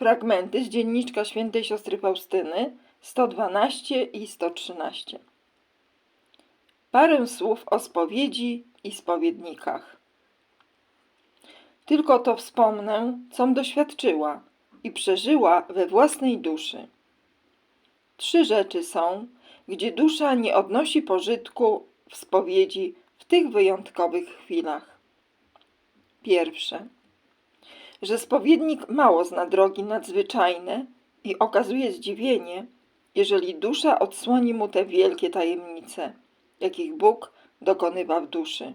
Fragmenty z dzienniczka świętej siostry Faustyny 112 i 113. Parę słów o spowiedzi i spowiednikach. Tylko to wspomnę, com doświadczyła i przeżyła we własnej duszy. Trzy rzeczy są, gdzie dusza nie odnosi pożytku w spowiedzi w tych wyjątkowych chwilach. Pierwsze, że spowiednik mało zna drogi nadzwyczajne i okazuje zdziwienie, jeżeli dusza odsłoni mu te wielkie tajemnice, jakich Bóg dokonywa w duszy.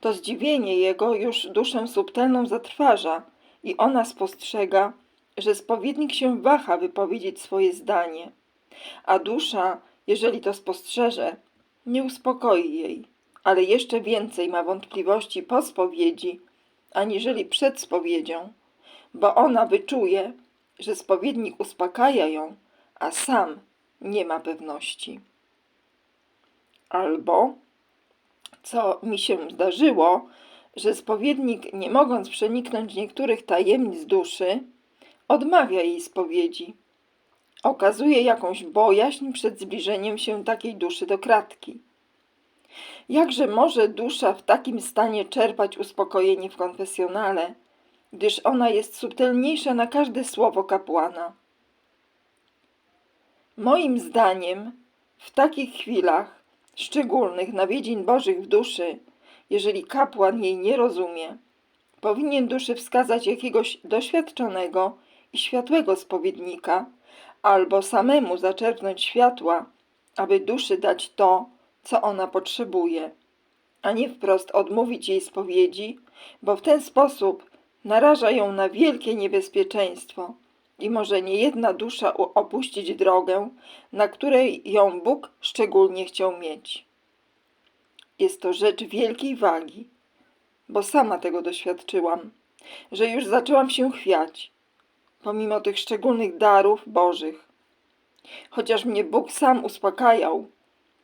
To zdziwienie jego już duszę subtelną zatrważa i ona spostrzega, że spowiednik się waha wypowiedzieć swoje zdanie, a dusza, jeżeli to spostrzeże, nie uspokoi jej, ale jeszcze więcej ma wątpliwości po spowiedzi, aniżeli przed spowiedzią, bo ona wyczuje, że spowiednik uspokaja ją, a sam nie ma pewności. Albo, co mi się zdarzyło, że spowiednik, nie mogąc przeniknąć niektórych tajemnic duszy, odmawia jej spowiedzi. Okazuje jakąś bojaźń przed zbliżeniem się takiej duszy do kratki. Jakże może dusza w takim stanie czerpać uspokojenie w konfesjonale, gdyż ona jest subtelniejsza na każde słowo kapłana? Moim zdaniem, w takich chwilach szczególnych nawiedzin Bożych w duszy, jeżeli kapłan jej nie rozumie, powinien duszy wskazać jakiegoś doświadczonego i światłego spowiednika, albo samemu zaczerpnąć światła, aby duszy dać to, co ona potrzebuje, a nie wprost odmówić jej spowiedzi, bo w ten sposób naraża ją na wielkie niebezpieczeństwo i może niejedna dusza opuścić drogę, na której ją Bóg szczególnie chciał mieć. Jest to rzecz wielkiej wagi, bo sama tego doświadczyłam, że już zaczęłam się chwiać, pomimo tych szczególnych darów Bożych. Chociaż mnie Bóg sam uspokajał,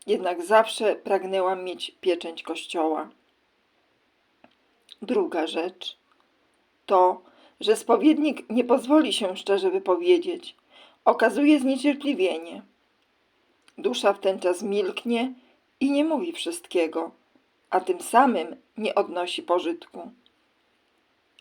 jednak zawsze pragnęłam mieć pieczęć Kościoła. Druga rzecz to, że spowiednik nie pozwoli się szczerze wypowiedzieć, okazuje zniecierpliwienie. Dusza w ten czas milknie i nie mówi wszystkiego, a tym samym nie odnosi pożytku.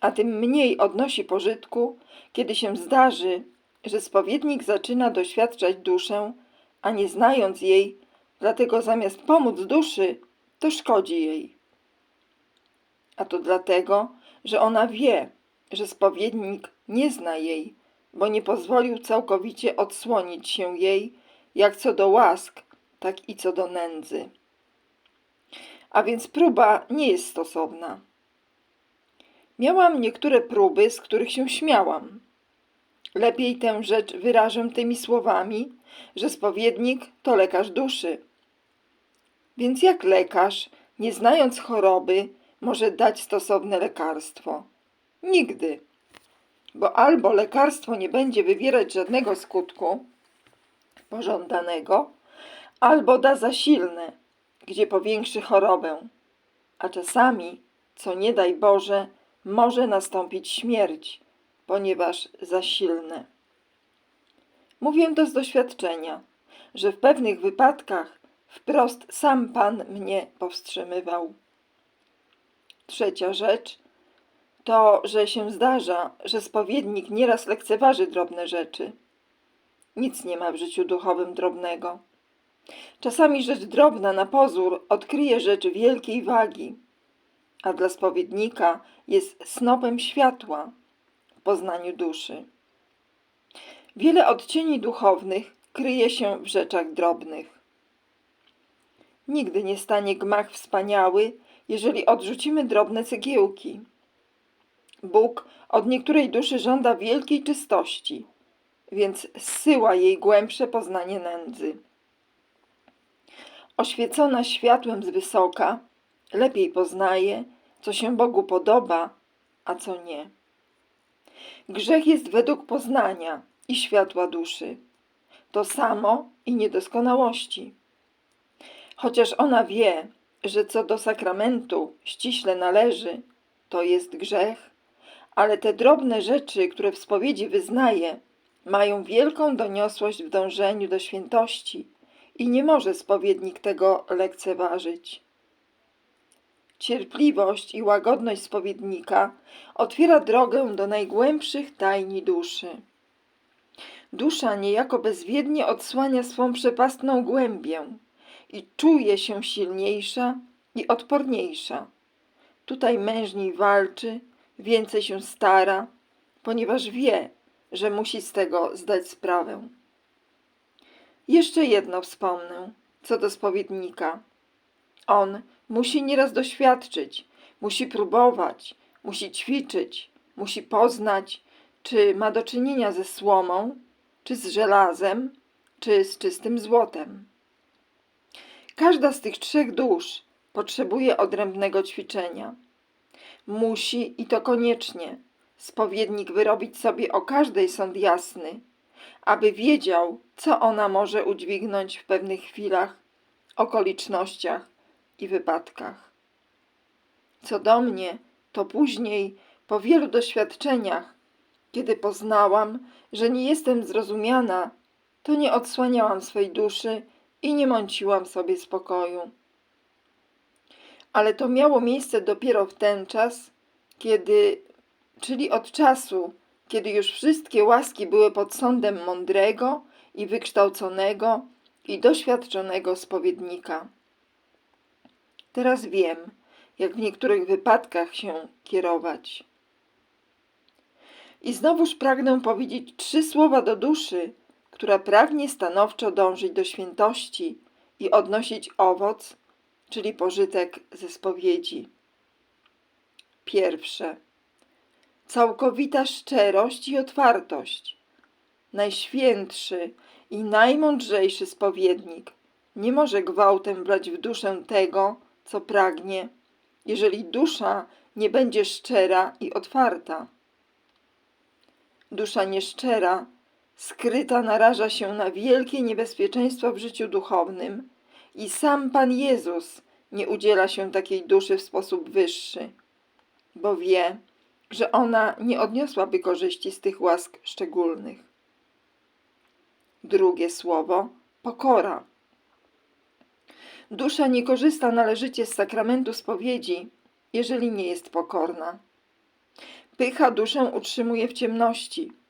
A tym mniej odnosi pożytku, kiedy się zdarzy, że spowiednik zaczyna doświadczać duszę, a nie znając jej, dlatego zamiast pomóc duszy, to szkodzi jej. A to dlatego, że ona wie, że spowiednik nie zna jej, bo nie pozwolił całkowicie odsłonić się jej, jak co do łask, tak i co do nędzy. A więc próba nie jest stosowna. Miałam niektóre próby, z których się śmiałam. Lepiej tę rzecz wyrażę tymi słowami, że spowiednik to lekarz duszy. Więc jak lekarz, nie znając choroby, może dać stosowne lekarstwo? Nigdy. Bo albo lekarstwo nie będzie wywierać żadnego skutku pożądanego, albo da za silne, gdzie powiększy chorobę, a czasami, co nie daj Boże, może nastąpić śmierć, ponieważ za silne. Mówię to z doświadczenia, że w pewnych wypadkach wprost sam Pan mnie powstrzymywał. Trzecia rzecz to, że się zdarza, że spowiednik nieraz lekceważy drobne rzeczy. Nic nie ma w życiu duchowym drobnego. Czasami rzecz drobna na pozór odkryje rzecz wielkiej wagi, a dla spowiednika jest snopem światła w poznaniu duszy. Wiele odcieni duchownych kryje się w rzeczach drobnych. Nigdy nie stanie gmach wspaniały, jeżeli odrzucimy drobne cegiełki. Bóg od niektórej duszy żąda wielkiej czystości, więc zsyła jej głębsze poznanie nędzy. Oświecona światłem z wysoka, lepiej poznaje, co się Bogu podoba, a co nie. Grzech jest według poznania i światła duszy. To samo i niedoskonałości. Chociaż ona wie, że co do sakramentu ściśle należy, to jest grzech, Ale te drobne rzeczy, które w spowiedzi wyznaje, mają wielką doniosłość w dążeniu do świętości i nie może spowiednik tego lekceważyć. Cierpliwość i łagodność spowiednika otwiera drogę do najgłębszych tajni duszy. Dusza niejako bezwiednie odsłania swą przepastną głębię i czuje się silniejsza i odporniejsza. Tutaj mężniej walczy, więcej się stara, ponieważ wie, że musi z tego zdać sprawę. Jeszcze jedno wspomnę co do spowiednika. On musi nieraz doświadczyć, musi próbować, musi ćwiczyć, musi poznać, czy ma do czynienia ze słomą, czy z żelazem, czy z czystym złotem. Każda z tych trzech dusz potrzebuje odrębnego ćwiczenia. Musi i to koniecznie spowiednik wyrobić sobie o każdej sąd jasny, aby wiedział, co ona może udźwignąć w pewnych chwilach, okolicznościach i wypadkach. Co do mnie, to później, po wielu doświadczeniach, kiedy poznałam, że nie jestem zrozumiana, to nie odsłaniałam swej duszy i nie mąciłam sobie spokoju. Ale to miało miejsce dopiero w ten czas, kiedy, czyli od czasu, kiedy już wszystkie łaski były pod sądem mądrego i wykształconego i doświadczonego spowiednika. Teraz wiem, jak w niektórych wypadkach się kierować. I znowuż pragnę powiedzieć trzy słowa do duszy, która pragnie stanowczo dążyć do świętości i odnosić owoc, czyli pożytek ze spowiedzi. Pierwsze. Całkowita szczerość i otwartość. Najświętszy i najmądrzejszy spowiednik nie może gwałtem wlać w duszę tego, co pragnie, jeżeli dusza nie będzie szczera i otwarta. Dusza nieszczera, skryta naraża się na wielkie niebezpieczeństwo w życiu duchownym i sam Pan Jezus nie udziela się takiej duszy w sposób wyższy, bo wie, że ona nie odniosłaby korzyści z tych łask szczególnych. Drugie słowo pokora. Dusza nie korzysta należycie z sakramentu spowiedzi, jeżeli nie jest pokorna. Pycha duszę utrzymuje w ciemności.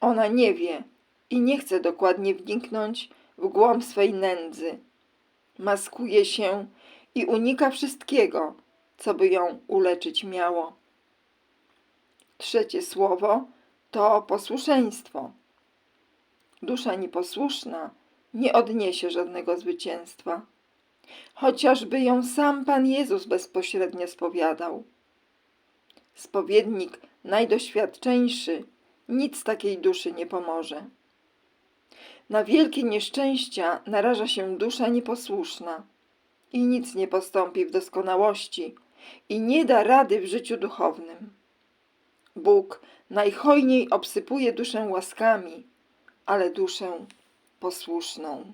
Ona nie wie i nie chce dokładnie wniknąć w głąb swej nędzy. Maskuje się i unika wszystkiego, co by ją uleczyć miało. Trzecie słowo to posłuszeństwo. Dusza nieposłuszna nie odniesie żadnego zwycięstwa, chociażby ją sam Pan Jezus bezpośrednio spowiadał. Spowiednik najdoświadczeńszy nic takiej duszy nie pomoże. Na wielkie nieszczęścia naraża się dusza nieposłuszna i nic nie postąpi w doskonałości i nie da rady w życiu duchownym. Bóg najhojniej obsypuje duszę łaskami, ale duszę posłuszną.